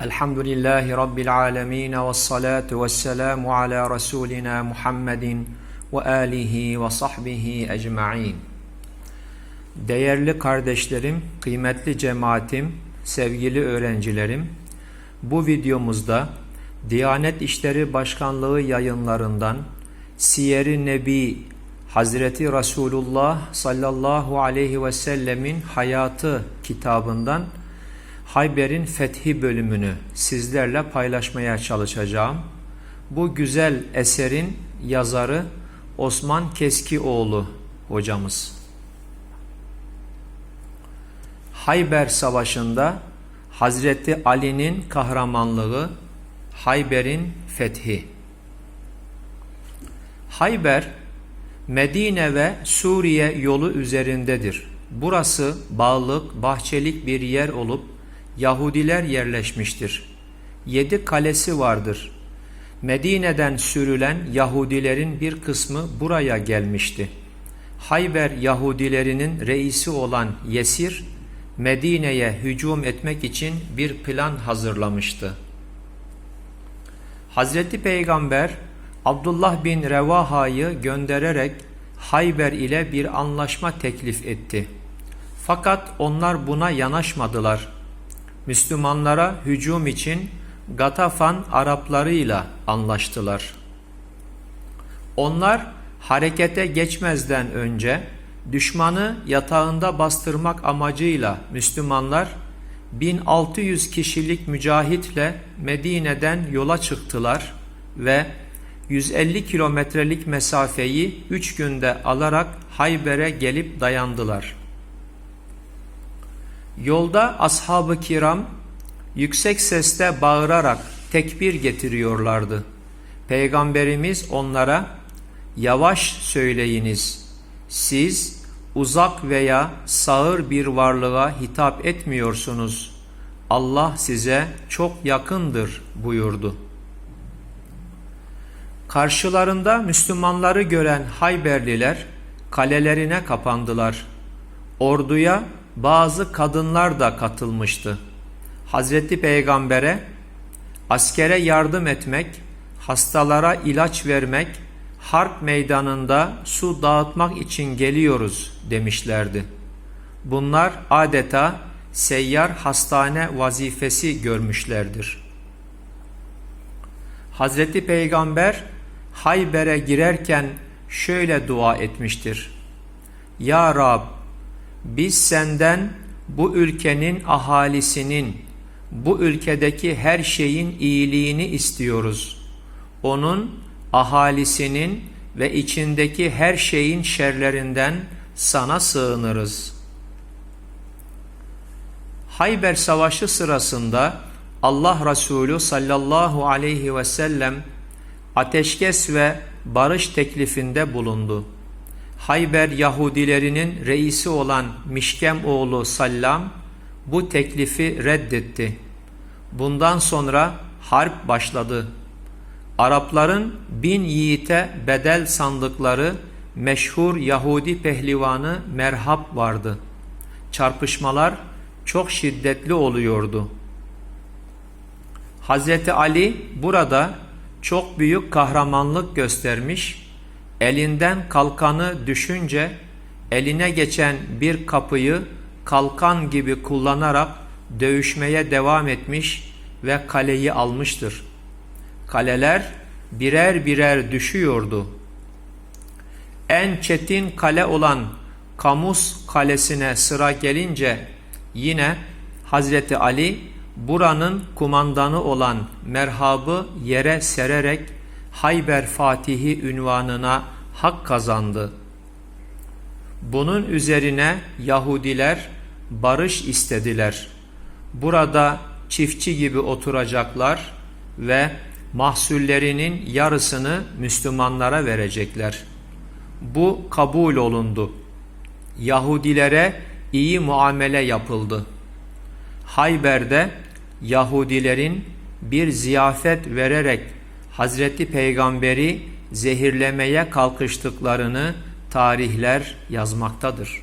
Elhamdülillahi Rabbil alemin ve salatu ve selamu ala Resulina Muhammedin ve alihi ve sahbihi ecma'in. Değerli kardeşlerim, kıymetli cemaatim, sevgili öğrencilerim, bu videomuzda Diyanet İşleri Başkanlığı yayınlarından Siyer-i Nebi Hazreti Resulullah sallallahu aleyhi ve sellemin hayatı kitabından Hayber'in fethi bölümünü sizlerle paylaşmaya çalışacağım. Bu güzel eserin yazarı Osman Keskioğlu hocamız. Hayber Savaşı'nda Hazreti Ali'nin kahramanlığı, Hayber'in fethi. Hayber, Medine ve Suriye yolu üzerindedir. Burası bağlık, bahçelik bir yer olup Yahudiler yerleşmiştir. Yedi kalesi vardır. Medine'den sürülen Yahudilerin bir kısmı buraya gelmişti. Hayber Yahudilerinin reisi olan Yesir, Medine'ye hücum etmek için bir plan hazırlamıştı. Hazreti Peygamber Abdullah bin Revaha'yı göndererek Hayber ile bir anlaşma teklif etti. Fakat onlar buna yanaşmadılar. Müslümanlara hücum için Gatafan Araplarıyla anlaştılar. Onlar harekete geçmezden önce düşmanı yatağında bastırmak amacıyla Müslümanlar 1600 kişilik mücahitle Medine'den yola çıktılar ve 150 kilometrelik mesafeyi 3 günde alarak Hayber'e gelip dayandılar. Yolda ashab-ı kiram yüksek sesle bağırarak tekbir getiriyorlardı. Peygamberimiz onlara yavaş söyleyiniz. Siz uzak veya sağır bir varlığa hitap etmiyorsunuz. Allah size çok yakındır buyurdu. Karşılarında Müslümanları gören Hayberliler kalelerine kapandılar. Orduya bazı kadınlar da katılmıştı. Hazreti Peygamber'e askere yardım etmek, hastalara ilaç vermek, harp meydanında su dağıtmak için geliyoruz demişlerdi. Bunlar adeta seyyar hastane vazifesi görmüşlerdir. Hazreti Peygamber Hayber'e girerken şöyle dua etmiştir. Ya Rab biz senden bu ülkenin ahalisinin, bu ülkedeki her şeyin iyiliğini istiyoruz. Onun ahalisinin ve içindeki her şeyin şerlerinden sana sığınırız. Hayber Savaşı sırasında Allah Resulü sallallahu aleyhi ve sellem ateşkes ve barış teklifinde bulundu. Hayber Yahudilerinin reisi olan Mişkem oğlu Sallam bu teklifi reddetti. Bundan sonra harp başladı. Arapların bin yiğite bedel sandıkları meşhur Yahudi pehlivanı Merhab vardı. Çarpışmalar çok şiddetli oluyordu. Hazreti Ali burada çok büyük kahramanlık göstermiş, elinden kalkanı düşünce eline geçen bir kapıyı kalkan gibi kullanarak dövüşmeye devam etmiş ve kaleyi almıştır. Kaleler birer birer düşüyordu. En çetin kale olan Kamus kalesine sıra gelince yine Hazreti Ali buranın kumandanı olan Merhab'ı yere sererek Hayber Fatihi ünvanına hak kazandı. Bunun üzerine Yahudiler barış istediler. Burada çiftçi gibi oturacaklar ve mahsullerinin yarısını Müslümanlara verecekler. Bu kabul olundu. Yahudilere iyi muamele yapıldı. Hayber'de Yahudilerin bir ziyafet vererek Hazreti Peygamberi zehirlemeye kalkıştıklarını tarihler yazmaktadır.